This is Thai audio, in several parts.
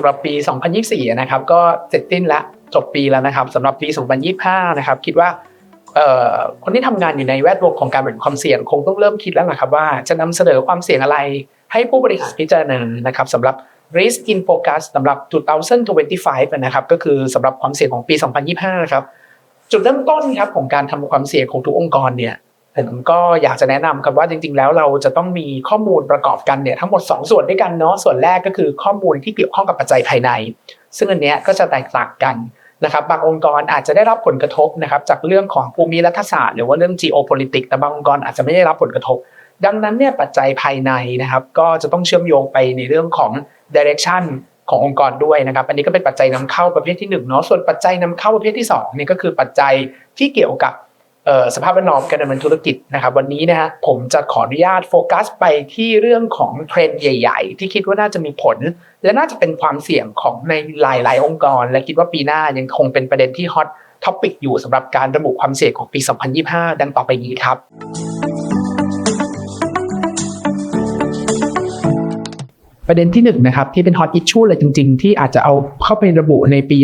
ำหรับปี 2024 นะครับก็เสร็จสิ้นแล้วจบปีแล้วนะครับสำหรับปี 2025 นะครับคิดว่าคนที่ทำงานอยู่ในแวดวงของการแบ่งความเสี่ยงคงต้องเริ่มคิดแล้วนะครับว่าจะนำเสนอความเสี่ยงอะไรให้ผู้บริหารพิจารณานะครับสำหรับ risk in focus สำหรับ 2025นะครับก็คือสำหรับความเสี่ยงของปี 2025นะครับจุดเริ่มต้นครับของการทำความเสี่ยงของทุกองค์กรเนี่ย ผมก็อยากจะแนะนำครับว่าจริง ๆ แล้วเราจะต้องมีข้อมูลประกอบกันเนี่ยทั้งหมด 2 ส่วนด้วยกันเนาะส่วนแรกก็คือข้อมูลที่เกี่ยวข้องกับปัจจัยภายใน ซึ่งอันเนี้ยก็จะแตกต่างกันนะครับบางองค์กรอาจจะได้รับผลกระทบนะครับจากเรื่องของภูมิรัฐศาสตร์หรือว่าเรื่อง geopolitics แต่บางองค์กรอาจจะไม่ได้รับผลกระทบ ดังนั้นเนี่ยปัจจัยภายในนะครับก็จะต้องเชื่อมโยงไปในเรื่องของ direction ขององค์กรด้วยนะครับอันนี้ก็เป็นปัจจัยนำเข้าประเภทที่1เนาะส่วนปัจจัยนำเข้าประเภทที่2นี่ยก็คือปัจจัยที่เกี่ยวกับ สภาพแวดล้อมการดำเนินธุรกิจนะครับวันนี้นะฮะผมจะขออนุญาตโฟกัสไปที่เรื่องของเทรนด์ใหญ่ ๆ ที่คิดว่าน่าจะมีผล และน่าจะเป็นความเสี่ยงของในหลาย ๆ องค์กร และคิดว่าปีหน้ายังคงเป็นประเด็นที่ฮอตท็อปิกอยู่สำหรับการระบุความเสี่ยงของปี 2025 ดังต่อไปนี้ครับ ประเด็นที่1นนะครับที่เป็นฮอตอิชชูเลยจริง ๆ ที่อาจจะเอาเข้าไประบุในปี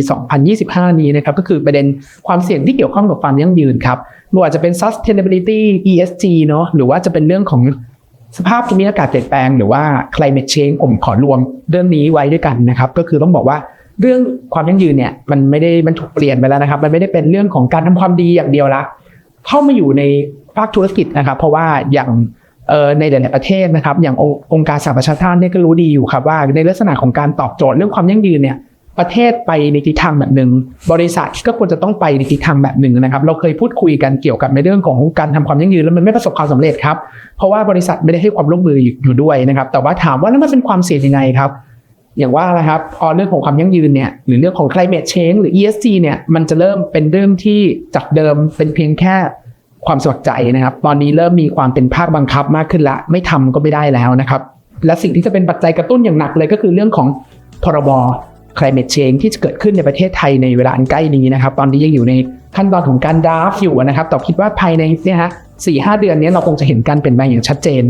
2025 นี้นะครับก็คือประเด็นความเสี่ยงที่เกี่ยวข้องกับความยั่งยืนครับไม่ว่าจะเป็น sustainability ESG เนาะหรือว่าจะเป็นเรื่องของสภาพภูมิอากาศเปลี่ยนแปลงหรือว่า climate change ผมขอรวมเรื่องนี้ไว้ด้วยกันนะครับ ก็คือต้องบอกว่าเรื่องความยั่งยืนเนี่ยมันไม่ได้มันถูกเปลี่ยนไปแล้วนะครับ มันไม่ได้เป็นเรื่องของการทำความดีอย่างเดียวละเข้ามาอยู่ในภาคธุรกิจนะครับ เพราะว่าอย่าง ในหลายๆประเทศนะครับ อย่างองค์องค์การสหประชาชาติเนี่ยก็รู้ดีอยู่ครับว่าในลักษณะของการตอบโจทย์เรื่องความยั่งยืนเนี่ยประเทศไปในทิศทางแบบหนึ่ง บริษัทก็ควรจะต้องไปในทิศทางแบบหนึ่งนะครับ เราเคยพูดคุยกันเกี่ยวกับในเรื่องของการทำความยั่งยืนแล้วมันไม่ประสบความสำเร็จครับ เพราะว่าบริษัทไม่ได้ให้ความร่วมมืออยู่ด้วยนะครับ แต่ว่าถามว่าแล้วมันเป็นความเสี่ยงยังไงครับ อย่างว่านะครับพอเรื่องของความยั่งยืนเนี่ยหรือเรื่องของ climate change หรือ ESG เนี่ยมันจะเริ่มเป็นเรื่องที่จากเดิมเป็นเพียงแค่ ความสมัครใจนะครับ ตอนนี้เริ่มมีความเป็นภาคบังคับมากขึ้นละ ไม่ทำก็ไม่ได้แล้วนะครับ และสิ่งที่จะเป็นปัจจัยกระตุ้นอย่างหนักเลยก็คือเรื่องของพรบ climate change ที่จะเกิดขึ้นในประเทศไทยในเวลาอันใกล้นี้นะครับ ตอนนี้ยังอยู่ในขั้นตอนของการดราฟอยู่นะครับ แต่คิดว่าภายในเนี่ยฮะสี่ห้าเดือนนี้เราคงจะเห็นการเปลี่ยนแปลงอย่างชัดเจน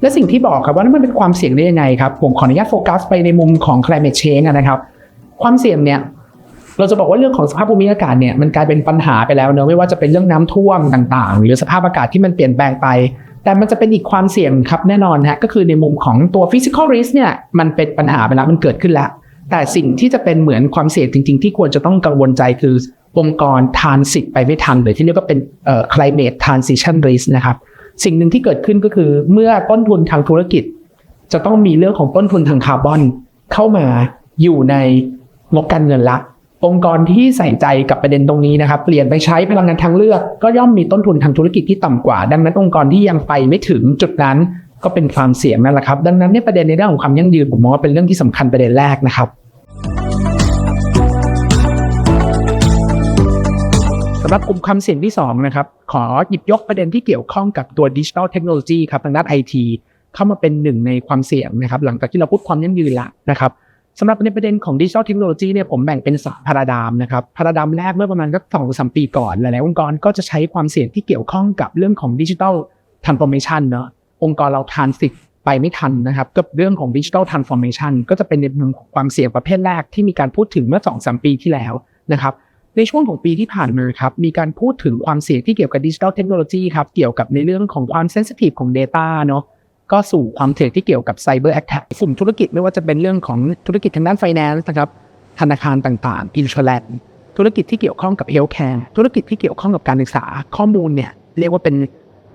และสิ่งที่บอกครับว่ามันเป็นความเสี่ยงได้ยังไงครับ ผมขออนุญาตโฟกัสไปในมุมของ climate change นะครับ ความเสี่ยงเนี่ย เราจะบอกว่าเรื่องของสภาพภูมิอากาศเนี่ยมันกลายเป็นปัญหาไปแล้วเนอะไม่ว่าจะเป็นเรื่องน้ำท่วมต่าง ๆ หรือสภาพอากาศที่มันเปลี่ยนแปลงไป แต่มันจะเป็นอีกความเสี่ยงครับแน่นอนฮะก็คือในมุมของตัว physical risk เนี่ยมันเป็นปัญหาไปแล้วมันเกิดขึ้นแล้ว แต่สิ่งที่จะเป็นเหมือนความเสี่ยงจริง ๆ ที่ควรจะต้องกังวลใจคือองค์กรทานสิทธิ์ไปไม่ทันหรือที่เรียกว่าเป็นเอ่อ climate transition risk นะครับสิ่งหนึ่งที่เกิดขึ้นก็คือเมื่อต้นทุนทางธุรกิจ จะต้องมีเรื่องของต้นทุนทางคาร์บอนเข้ามาอยู่ในงบการเงินละ องค์กรที่ใส่ใจกับประเด็นตรงนี้นะครับ เปลี่ยนไปใช้พลังงานทางเลือก ก็ย่อมมีต้นทุนทางธุรกิจที่ต่ำกว่า ดังนั้นองค์กรที่ยังไปไม่ถึงจุดนั้น ก็เป็นความเสี่ยงนั่นแหละครับ ดังนั้นเนี่ยประเด็นในเรื่องของความยั่งยืนผมมองว่าเป็นเรื่องที่สำคัญประเด็นแรกนะครับสำหรับกลุ่มความเสี่ยงที่2นะครับขอหยิบยกประเด็นที่เกี่ยวข้องกับตัวดิจิทัลเทคโนโลยีครับทางด้านไอทีเข้ามาเป็นหนึ่งในความเสี่ยงนะครับ หลังจากที่เราพูดความยั่งยืนละนะครับ สำหรับในประเด็นของดิจิทัลเทคโนโลยีเนี่ยผมแบ่งเป็นสามพาราดามนะครับพาราดามแรกเมื่อประมาณสักสองสามปีก่อนหลายๆองค์กรก็จะใช้ความเสี่ยงที่เกี่ยวข้องกับเรื่องของดิจิทัลทรานส์ฟอร์เมชันเนาะองค์กรเราทานสิทธิ์ไปไม่ทันนะครับกับเรื่องของดิจิทัลทรานส์ฟอร์เมชันก็จะเป็นในมุมของความเสี่ยงประเภทแรกที่มีการพูดถึงเมื่อสองสามปีที่แล้วนะครับในช่วงของปีที่ผ่านมาครับมีการพูดถึงความเสี่ยงที่เกี่ยวกับดิจิทัลเทคโนโลยีครับเกี่ยวกับในเรื่องของความเซนซิทีฟของ Data เนาะ ก็สู่ความเสี่ยงที่เกี่ยวกับไซเบอร์แอ t แทกกลุ่มธุรกิจไม่ว่าจะเป็นเรื่องของธุรกิจทางด้าน Finance นะครับ ธนาคารต่างๆ Insurance ธุรกิจที่เกี่ยวข้องกับ Healthcare ธุรกิจที่เกี่ยวข้องกับการศึกษาข้อมูลเนี่ยเรียกว่าเป็น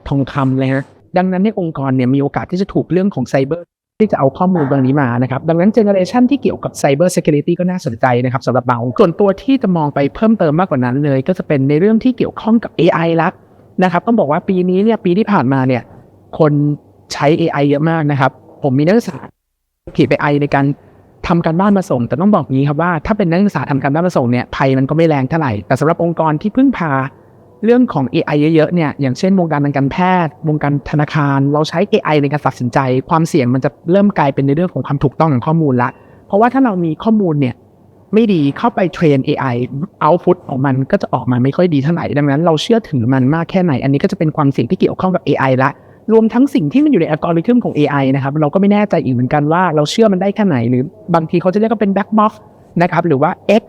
ทองคำเลยนะดังนั้นในองค์กรเนี่ยมีโอกาสที่จะถูกเรื่องของไซเบอร์ที่จะเอาข้อมูลตรงนี้มานะครับดังนั้นเจเนอเรชันที่เกี่ยวกับ Cyber Security ก็น่าสนใจนะครับสำหรับเราส่วนตัวที่จะมองไปเพิ่มเติมมากกว่านั้นเลย ก็จะเป็นในเรื่องที่เกี่ยวข้องกับ AI ละนะครับต้องบอกว่าปีนี้เนี่ยปีที่ผ่านมาเนี่ยคน ใช้ AI เยอะมากนะครับ ผมมีนักศึกษาขีด AI ในการทำการบ้านมาส่ง แต่ต้องบอกงี้ครับว่าถ้าเป็นนักศึกษาทำการบ้านมาส่งเนี่ยภัยมันก็ไม่แรงเท่าไหร่ แต่สำหรับองค์กรที่พึ่งพาเรื่องของ AI เยอะๆเนี่ยอย่างเช่นวงการทางการแพทย์ วงการธนาคาร เราใช้ AI ในการตัดสินใจ ความเสี่ยงมันจะเริ่มกลายเป็นในเรื่องของความถูกต้องของข้อมูลละ เพราะว่าถ้าเรามีข้อมูลเนี่ยไม่ดีเข้าไปเทรน AI output ของมันก็จะออกมาไม่ค่อยดีเท่าไหร่ดังนั้นเราเชื่อถือมันมากแค่ไหน อันนี้ก็จะเป็นความเสี่ยงที่เกี่ยวข้องกับ AI ละ รวมทั้งสิ่งที่มันอยู่ในอัลกอริทึมของ AI นะครับ เราก็ไม่แน่ใจอีกเหมือนกันว่าเราเชื่อมันได้แค่ไหน หรือบางทีเขาจะเรียกว่าเป็น black box นะครับ หรือว่า X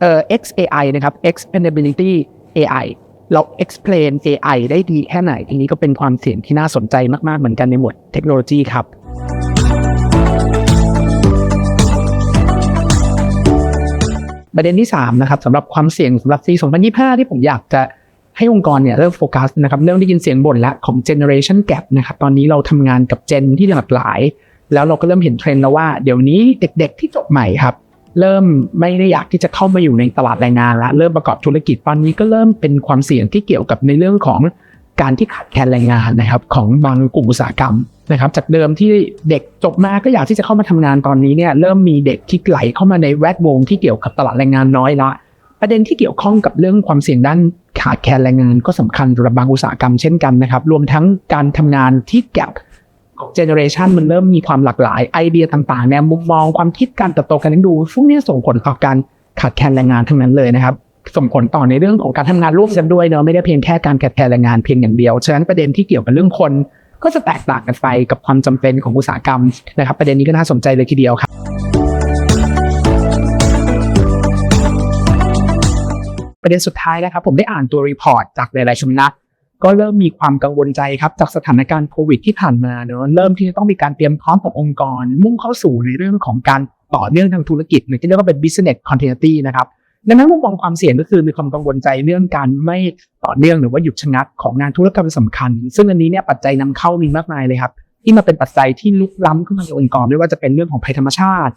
เอ่อ XAI นะครับ explainability AI เรา explain AI ได้ดีแค่ไหน ทีนี้ก็เป็นความเสี่ยงที่น่าสนใจมาก ๆ เหมือนกันในหมวดเทคโนโลยีครับประเด็นที่3นะครับสำหรับความเสี่ยงสำหรับปี 2025 ที่ผมอยากจะ ให้องค์กรเนี่ยเริ่มโฟกัสนะครับเริ่มได้ยินเสียงบ่นล้วของ generation gap นะครับตอนนี้เราทำงานกับเจนที่หลากหลาย แล้วเราก็เริ่มเห็นเทรนด์แล้วว่าเดี๋ยวนี้เด็ก ๆ ที่จบใหม่ครับเริ่มไม่ได้อยากที่จะเข้ามาอยู่ในตลาดแรงงานล้วเริ่มประกอบธุรกิจตอนนี้ก็เริ่มเป็นความเสี่ยงที่เกี่ยวกับในเรื่องของการที่ขาดแคลนแรงงานนะครับของบางกลุ่มอุตสาหกรรมนะครับจากเดิมที่เด็กจบมาก็อยากที่จะเข้ามาทำงานตอนนี้เนี่ยเริ่มมีเด็กที่ไหลเข้ามาในแวดวงที่เกี่ยวกับตลาดแรงงานน้อยละประเด็นที่เกี่ยวข้องกับเรื่องความเสี่ยงด้าน ขาดแคลนแรงงานก็สำคัญสำหรับบางอุตสาหกรรมเช่นกันนะครับ รวมทั้งการทำงานที่แกบเจเนอเรชันมันเริ่มมีความหลากหลายไอเดียต่างๆแนวมุมมองความคิดการเติบโตการเลี้ยงดูพวกนี้ส่งผลต่อการขาดแคลนแรงงานทั้งนั้นเลยนะครับส่งผลต่อในเรื่องของการทำงานร่วมกันด้วยเนาะไม่ได้เพียงแค่การขาดแคลนแรงงานเพียงอย่างเดียว ฉะนั้นประเด็นที่เกี่ยวกับเรื่องคนก็จะแตกต่างกันไปกับความจำเป็นของอุตสาหกรรมนะครับ ประเด็นนี้ก็น่าสนใจเลยทีเดียวครับ ประเด็นสุดท้ายนะครับ ผมได้อ่านตัวรีพอร์ตจากหลายๆสำนัก ก็เริ่มมีความกังวลใจครับจากสถานการณ์โควิดที่ผ่านมาเนอะเริ่มที่จะต้องมีการเตรียมพร้อมขององค์กร มุ่งเข้าสู่ในเรื่องของการต่อเนื่องทางธุรกิจหรือที่เรียกว่าเป็น business continuity นะครับดังนั้นมุมมองความเสี่ยงก็คือมีความกังวลใจเรื่องการไม่ต่อเนื่องหรือว่าหยุดชะงักของงานธุรกรรมสำคัญ ซึ่งอันนี้เนี่ยปัจจัยนำเข้ามีมากมายเลยครับที่มาเป็นปัจจัยที่ลุกล้ำขึ้นมาในองค์กรไม่ว่าจะเป็นเรื่องของภัยธรรมชาติ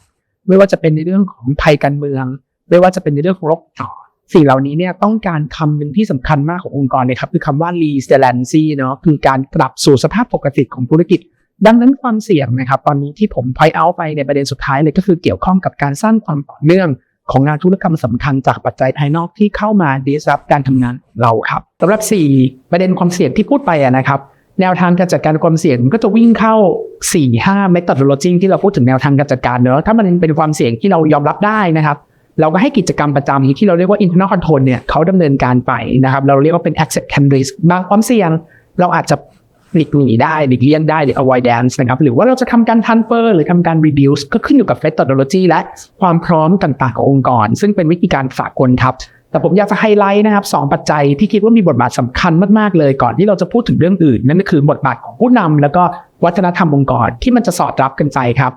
ไม่ว่าจะเป็นในเรื่องของภัยการเมือง ไม่ว่าจะเป็นในเรื่องของโรคต่อ สิ่งเหล่านี้เนี่ยต้องการคำหนึ่งที่สำคัญมากขององค์กรเลยครับคือคำว่า resiliency เนาะคือการกลับสู่สภาพปกติของธุรกิจ ดังนั้นความเสี่ยงนะครับ ตอนนี้ที่ผม point out ไปในประเด็นสุดท้ายเลยก็คือเกี่ยวข้องกับการสร้างความต่อเนื่องของงานธุรกรรมสำคัญจากปัจจัยภายนอกที่เข้ามา disrupt การทำงานเราครับสำหรับ 4 ประเด็นความเสี่ยงที่พูดไปะนะครับ แนวทางการจัดการความเสี่ยงก็จะวิ่งเข้า 4 5 methodology ที่เราพูดถึงแนวทางการจัดการเนอะถ้ามันเป็นความเสี่ยงที่เรายอมรับได้นะครับ เราก็ให้กิจกรรมประจำที่เราเรียกว่า internal control เนี่ยเขาดำเนินการไปนะครับ เราเรียกว่าเป็น acceptance risk บางความเสี่ยง เราอาจจะหลีกหนีได้หลีกเลี่ยงได้หรือ avoidance นะครับ หรือว่าเราจะทำการ transfer หรือทำการ reduce ก็ขึ้นอยู่กับ methodology และความพร้อมต่างๆขององค์กร ซึ่งเป็นวิธีการสากลครับ แต่ผมอยากจะไฮไลท์นะครับสองปัจจัยที่คิดว่ามีบทบาทสำคัญมากๆเลยก่อนที่เราจะพูดถึงเรื่องอื่น นั่นก็คือบทบาทของผู้นำแล้วก็วัฒนธรรมองค์กรที่มันจะสอดรับกันไปครับ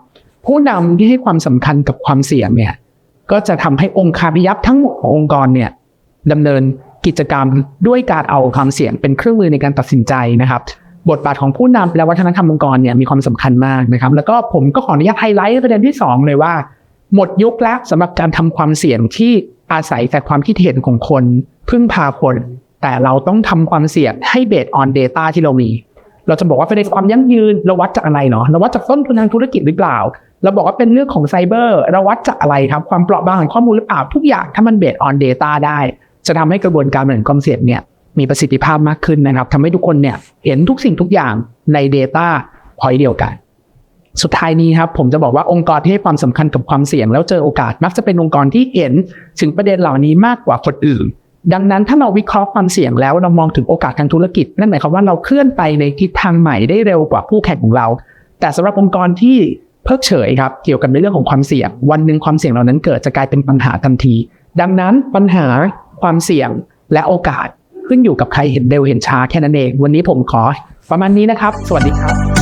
ผู้นำที่ให้ความสำคัญกับความเสี่ยงเนี่ย ก็จะทำให้องค์คาพยัพทั้งหมดขององค์กรเนี่ยดำเนินกิจกรรมด้วยการเอาความเสี่ยงเป็นเครื่องมือในการตัดสินใจนะครับ บทบาทของผู้นำและวัฒนธรรมองค์กรเนี่ยมีความสำคัญมากนะครับ แล้วก็ผมก็ขออนุญาตไฮไลท์ประเด็นที่ 2 เลยว่า หมดยุคแล้วสำหรับการทำความเสี่ยงที่อาศัยแต่ความคิดเห็นของคนพึ่งพาคนแต่เราต้องทำความเสี่ยงให้เบสออน Data ที่เรามี เราจะบอกว่าเป็นความยั่งยืนเราวัดจากอะไรเนาะเราวัดจากต้นทุนทางธุรกิจหรือเปล่า เราบอกว่าเป็นเรื่องของไซเบอร์เราวัดจากอะไรครับ ความเปราะบางของข้อมูลหรือเปล่าทุกอย่างถ้ามันเบสออน Data ได้ จะทำให้กระบวนการบริหารความเสี่ยงเนี่ยมีประสิทธิภาพมากขึ้นนะครับทำให้ทุกคนเนี่ยเห็นทุกสิ่งทุกอย่างใน Data พอยเดียวกัน สุดท้ายนี้ครับผมจะบอกว่าองค์กรที่ให้ความสำคัญกับความเสี่ยง แล้วเจอโอกาสมักจะเป็นองค์กรที่เห็นถึงประเด็นเหล่านี้มากกว่าคนอื่น ดังนั้นถ้าเราวิเคราะห์ความเสี่ยงแล้วเรามองถึงโอกาสทางธุรกิจนั่นหมายความว่าเราเคลื่อนไปในทิศทางใหม่ได้เร็วกว่าคู่แข่งของเรา แต่สำหรับองค์กรที่ เพิกเฉยครับเกี่ยวกับในเรื่องของความเสี่ยง วันหนึ่งความเสี่ยงเหล่านั้นเกิดจะกลายเป็นปัญหาทันที ดังนั้นปัญหาความเสี่ยงและโอกาสขึ้นอยู่กับใครเห็นเร็วเห็นช้าแค่นั้นเอง วันนี้ผมขอประมาณนี้นะครับ สวัสดีครับ